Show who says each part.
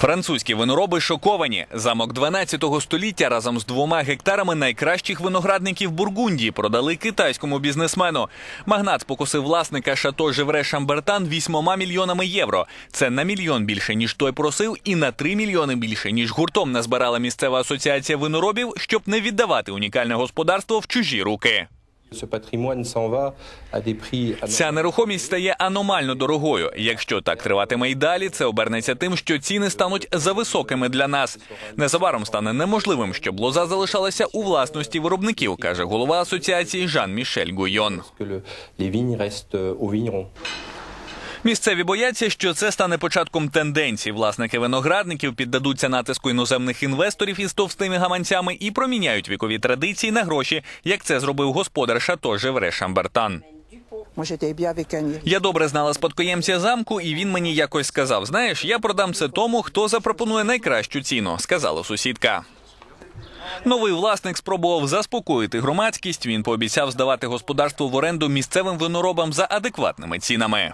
Speaker 1: Французькі винороби шоковані. Замок 12 століття разом з двома гектарами найкращих виноградників Бургундії продали китайському бізнесмену. Магнат спокусив власника шато Живре Шамбертан вісьмома мільйонами євро. Це на мільйон більше ніж той просив, і на три мільйони більше ніж гуртом назбирала місцева асоціація виноробів, щоб не віддавати унікальне господарство в чужі руки. Ця нерухомість стає аномально дорогою. Якщо так триватиме й далі, це обернеться тим, що ціни стануть зависокими для нас. Незабаром стане неможливим, щоб лоза залишалася у власності виробників, каже голова асоціації Жан Мішель Гуйон. Місцеві бояться, що це стане початком тенденцій. Власники виноградників піддадуться натиску іноземних інвесторів із товстими гаманцями і проміняють вікові традиції на гроші, як це зробив господар шато Живре Шамбертан. Я добре знала спадкоємця замку, і він мені якось сказав: знаєш, я продам це тому, хто запропонує найкращу ціну, сказала сусідка. Новий власник спробував заспокоїти громадськість. Він пообіцяв здавати господарство в оренду місцевим виноробам за адекватними цінами.